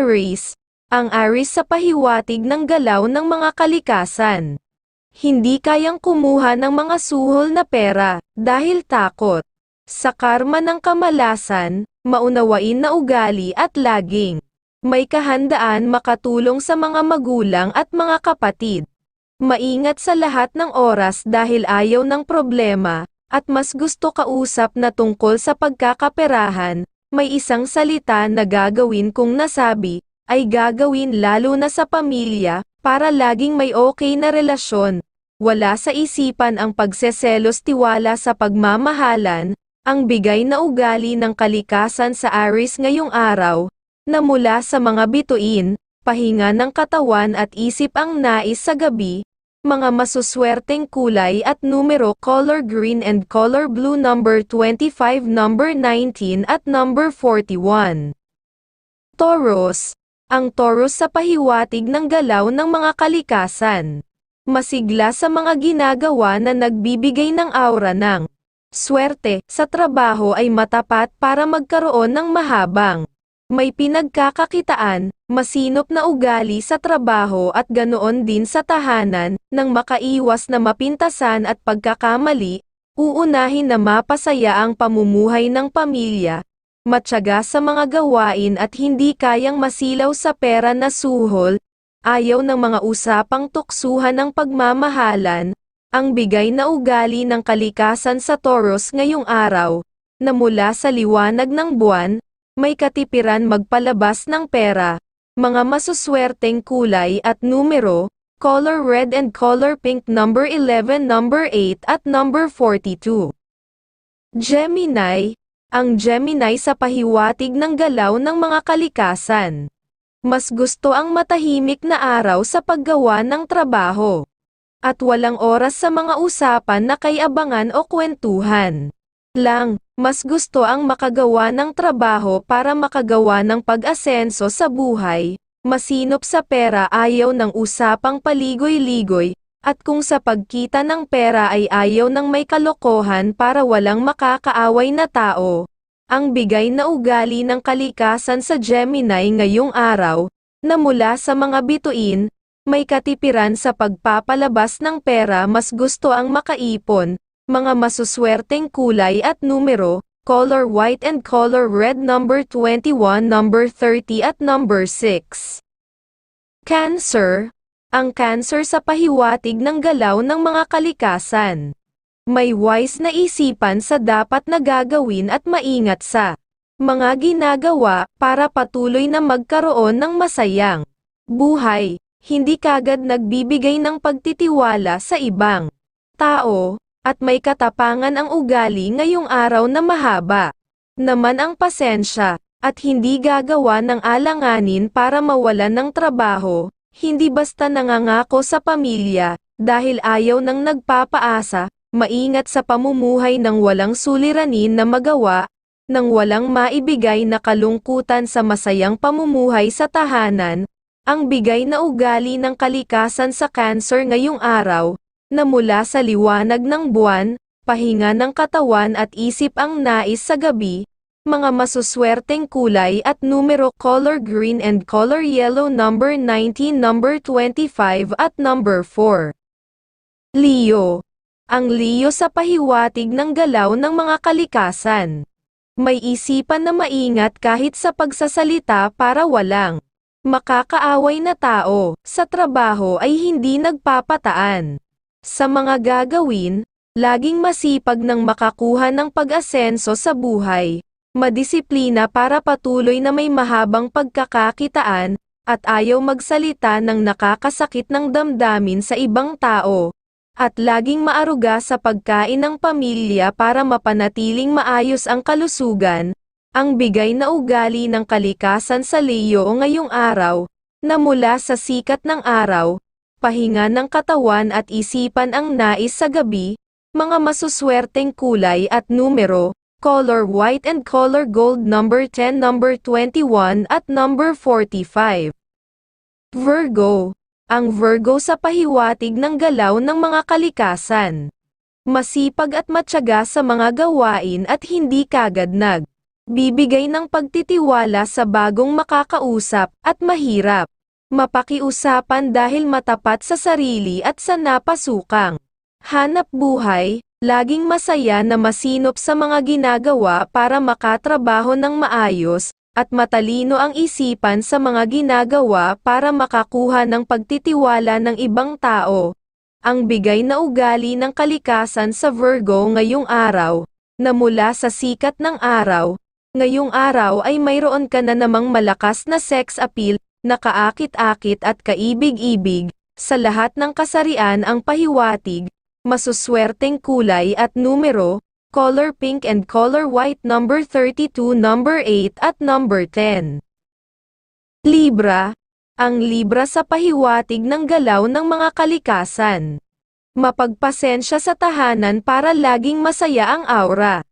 Aries, ang Aries sa pahiwatig ng galaw ng mga kalikasan. Hindi kayang kumuha ng mga suhol na pera, dahil takot. Sa karma ng kamalasan, maunawain na ugali at laging. May kahandaan makatulong sa mga magulang at mga kapatid. Maingat sa lahat ng oras dahil ayaw ng problema, at mas gusto kausap na tungkol sa pagkakaperahan, may isang salita na gagawin kung nasabi, ay gagawin lalo na sa pamilya, para laging may okay na relasyon. Wala sa isipan ang pagseselos tiwala sa pagmamahalan, ang bigay na ugali ng kalikasan sa Aris ngayong araw, na mula sa mga bituin, pahinga ng katawan at isip ang nais sa gabi, mga masuswerteng kulay at numero color green and color blue number 25 number 19 at number 41. Taurus, ang Taurus sa pahiwatig ng galaw ng mga kalikasan. Masigla sa mga ginagawa na nagbibigay ng aura ng swerte sa trabaho ay matapat para magkaroon ng mahabang may pinagkakakitaan, masinop na ugali sa trabaho at ganoon din sa tahanan, nang makaiwas na mapintasan at pagkakamali, uunahin na mapasaya ang pamumuhay ng pamilya, matyaga sa mga gawain at hindi kayang masilaw sa pera na suhol, ayaw ng mga usapang tuksuhan ng pagmamahalan, ang bigay na ugali ng kalikasan sa Taurus ngayong araw, na mula sa liwanag ng buwan, may katipiran magpalabas ng pera, mga masuswerteng kulay at numero, color red and color pink number 11 number 8 at number 42. Gemini, ang Gemini sa pahiwatig ng galaw ng mga kalikasan. Mas gusto ang matahimik na araw sa paggawa ng trabaho. At walang oras sa mga usapan na kay abangan o kwentuhan. Lang, mas gusto ang makagawa ng trabaho para makagawa ng pag-asenso sa buhay, masinop sa pera ayaw ng usapang paligoy-ligoy, at kung sa pagkita ng pera ay ayaw ng may kalokohan para walang makakaaway na tao. Ang bigay na ugali ng kalikasan sa Gemini ngayong araw, na mula sa mga bituin, may katipiran sa pagpapalabas ng pera mas gusto ang makaipon, mga masuswerteng kulay at numero, color white and color red number 21 number 30 at number 6. Cancer, ang cancer sa pahiwatig ng galaw ng mga kalikasan. May wise na isipan sa dapat na gagawin at maingat sa mga ginagawa para patuloy na magkaroon ng masayang buhay, hindi kagad nagbibigay ng pagtitiwala sa ibang tao, at may katapangan ang ugali ngayong araw na mahaba. Naman ang pasensya, at hindi gagawa ng alanganin para mawalan ng trabaho, hindi basta nangangako sa pamilya, dahil ayaw ng nagpapaasa, maingat sa pamumuhay ng walang suliranin na magawa, ng walang maibigay na kalungkutan sa masayang pamumuhay sa tahanan, ang bigay na ugali ng kalikasan sa cancer ngayong araw, na mula sa liwanag ng buwan, pahinga ng katawan at isip ang nais sa gabi, mga masuswerteng kulay at numero color green and color yellow number 19 number 25 at number 4. Leo. Ang Leo sa pahiwatig ng galaw ng mga kalikasan. May isipan na maingat kahit sa pagsasalita para walang makakaaway na tao, sa trabaho ay hindi nagpapataan. Sa mga gagawin, laging masipag ng makakuha ng pag-asenso sa buhay, madisiplina para patuloy na may mahabang pagkakakitaan, at ayaw magsalita ng nakakasakit ng damdamin sa ibang tao, at laging maaruga sa pagkain ng pamilya para mapanatiling maayos ang kalusugan, ang bigay na ugali ng kalikasan sa Leo ngayong araw, na mula sa sikat ng araw, pahinga ng katawan at isipan ang nais sa gabi, mga masuswerteng kulay at numero, color white and color gold number 10 number 21 at number 45. Virgo. Ang Virgo sa pahiwatig ng galaw ng mga kalikasan. Masipag at matyaga sa mga gawain at hindi kagad nag bibigay ng pagtitiwala sa bagong makakausap, at mahirap. Mapakiusapan dahil matapat sa sarili at sa napasukang. Hanap buhay, laging masaya na masinop sa mga ginagawa para makatrabaho ng maayos, at matalino ang isipan sa mga ginagawa para makakuha ng pagtitiwala ng ibang tao. Ang bigay na ugali ng kalikasan sa Virgo ngayong araw, na mula sa sikat ng araw, ngayong araw ay mayroon ka na namang malakas na sex appeal, na kaakit-akit at kaibig-ibig, sa lahat ng kasarian ang pahiwatig, masuswerteng kulay at numero, color pink and color white number 32 number 8 at number 10. Libra, ang Libra sa pahiwatig ng galaw ng mga kalikasan. Mapagpasensya sa tahanan para laging masaya ang aura.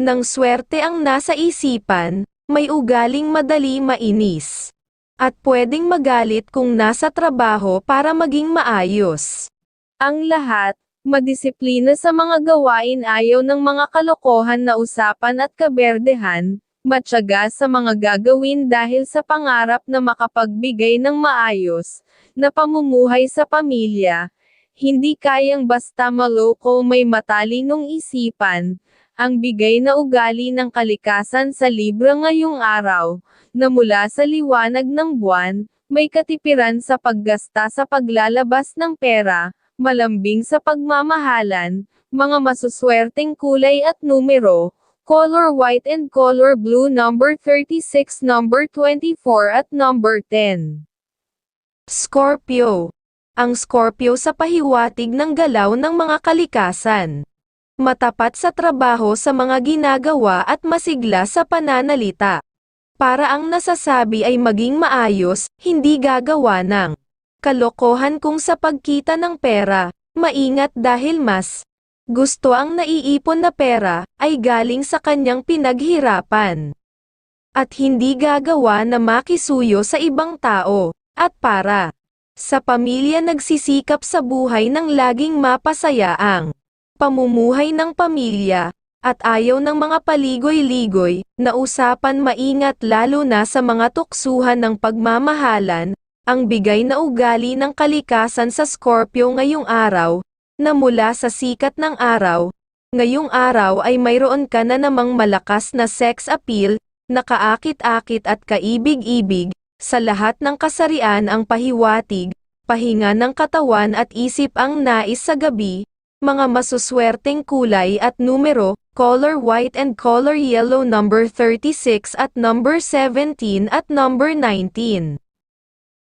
Nang swerte ang nasa isipan, may ugaling madali mainis. At pwedeng magalit kung nasa trabaho para maging maayos. Ang lahat, madisiplina sa mga gawain ayaw ng mga kalokohan na usapan at kaberdehan, matyaga sa mga gagawin dahil sa pangarap na makapagbigay ng maayos, na pamumuhay sa pamilya, hindi kayang basta maloko may matalinong isipan, ang bigay na ugali ng kalikasan sa Libra ngayong araw, na mula sa liwanag ng buwan, may katipiran sa paggasta sa paglalabas ng pera, malambing sa pagmamahalan, mga masuswerteng kulay at numero, color white and color blue number 36 number 24 at number 10. Scorpio. Ang Scorpio sa pahiwatig ng galaw ng mga kalikasan. Matapat sa trabaho sa mga ginagawa at masigla sa pananalita. Para ang nasasabi ay maging maayos, hindi gagawa ng kalokohan kung sa pagkita ng pera, maingat dahil mas gusto ang naiipon na pera ay galing sa kanyang pinaghirapan. At hindi gagawa na makisuyo sa ibang tao, at para sa pamilya nagsisikap sa buhay ng laging mapasaya ang pamumuhay ng pamilya, at ayaw ng mga paligoy-ligoy, na usapan maingat lalo na sa mga tuksuhan ng pagmamahalan, ang bigay na ugali ng kalikasan sa Scorpio ngayong araw, na mula sa sikat ng araw, ngayong araw ay mayroon ka na namang malakas na sex appeal, na kaakit-akit at kaibig-ibig, sa lahat ng kasarian ang pahiwatig, pahinga ng katawan at isip ang nais sa gabi, mga masuswerteng kulay at numero, color white and color yellow number 36 at number 17 at number 19.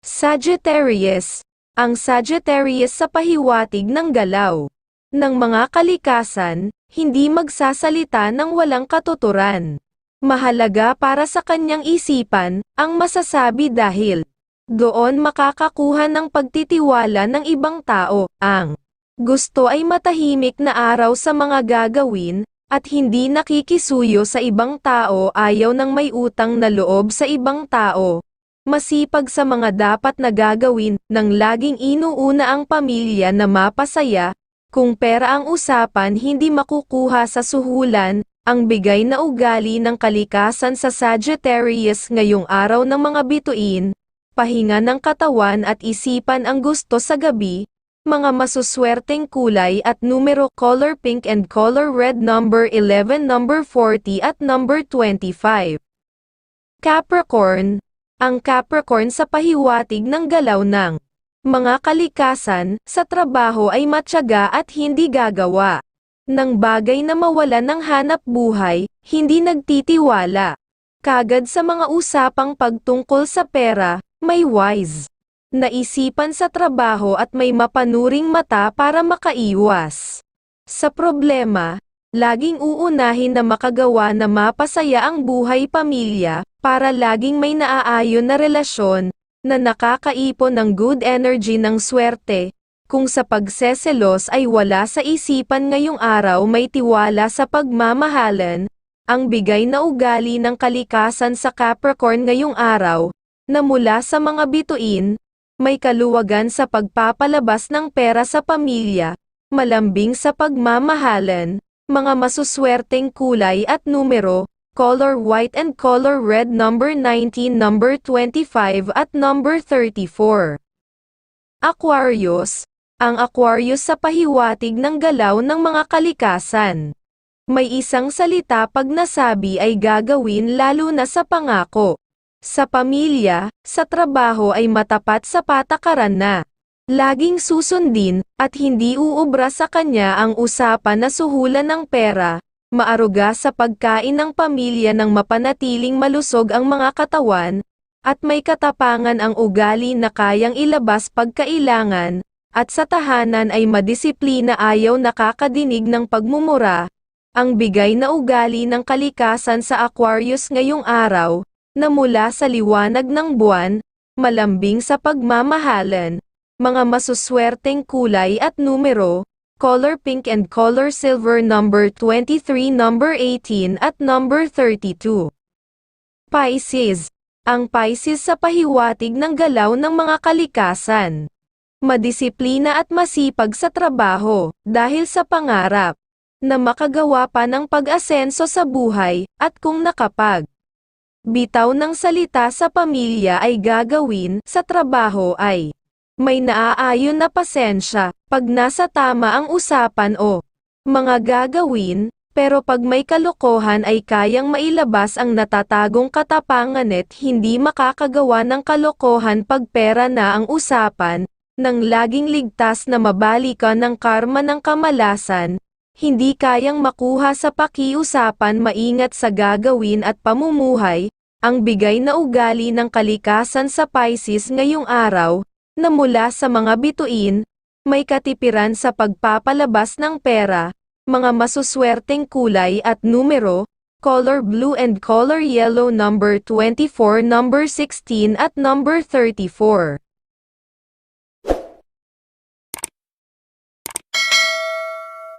Sagittarius, ang Sagittarius sa pahiwatig ng galaw ng mga kalikasan, hindi magsasalita ng walang katuturan. Mahalaga para sa kanyang isipan, ang masasabi dahil doon makakakuha ng pagtitiwala ng ibang tao, ang gusto ay matahimik na araw sa mga gagawin, at hindi nakikisuyo sa ibang tao ayaw ng may utang na loob sa ibang tao, masipag sa mga dapat na gagawin, nang laging inuuna ang pamilya na mapasaya, kung pera ang usapan hindi makukuha sa suhulan, ang bigay na ugali ng kalikasan sa Sagittarius ngayong araw ng mga bituin, pahinga ng katawan at isipan ang gusto sa gabi, mga masuswerteng kulay at numero color pink and color red number 11 number 40 at number 25. Capricorn, ang Capricorn sa pahiwatig ng galaw ng mga kalikasan sa trabaho ay matyaga at hindi gagawa ng bagay na mawala ng hanap buhay, hindi nagtitiwala. Kagad sa mga usapang pagtungkol sa pera, may wise naisipan sa trabaho at may mapanuring mata para makaiwas. Sa problema, laging uunahin na makagawa na mapasaya ang buhay pamilya, para laging may naaayon na relasyon, na nakakaipon ng good energy ng swerte, kung sa pagseselos ay wala sa isipan ngayong araw may tiwala sa pagmamahalan, ang bigay na ugali ng kalikasan sa Capricorn ngayong araw, na mula sa mga bituin, may kaluwagan sa pagpapalabas ng pera sa pamilya, malambing sa pagmamahalan, mga masuswerteng kulay at numero, color white and color red number 19, number 25 at number 34. Aquarius, ang Aquarius sa pahiwatig ng galaw ng mga kalikasan. May isang salita pag nasabi ay gagawin lalo na sa pangako. Sa pamilya, sa trabaho ay matapat sa patakaran na. Laging susundin, at hindi uubra sa kanya ang usapan na suhulan ng pera, maaruga sa pagkain ng pamilya ng mapanatiling malusog ang mga katawan, at may katapangan ang ugali na kayang ilabas pagkailangan, at sa tahanan ay madisiplina ayaw nakakadinig ng pagmumura, ang bigay na ugali ng kalikasan sa Aquarius ngayong araw, na mula sa liwanag ng buwan, malambing sa pagmamahalan, mga masuswerteng kulay at numero, color pink and color silver number 23 number 18 at number 32. Pisces. Ang Pisces sa pahiwatig ng galaw ng mga kalikasan. Madisiplina at masipag sa trabaho, dahil sa pangarap, na makagawa pa ng pag-asenso sa buhay, at kung nakapag bitaw ng salita sa pamilya ay gagawin, sa trabaho ay may naaayon na pasensya, pag nasa tama ang usapan o mga gagawin, pero pag may kalokohan ay kayang mailabas ang natatagong katapangan at hindi makakagawa ng kalokohan pag pera na ang usapan, nang laging ligtas na mabalikan ng karma ng kamalasan, hindi kayang makuha sa pakiusapan maingat sa gagawin at pamumuhay, ang bigay na ugali ng kalikasan sa Pisces ngayong araw, na mula sa mga bituin, may katipiran sa pagpapalabas ng pera, mga masuswerteng kulay at numero, color blue and color yellow number 24, number 16 at number 34.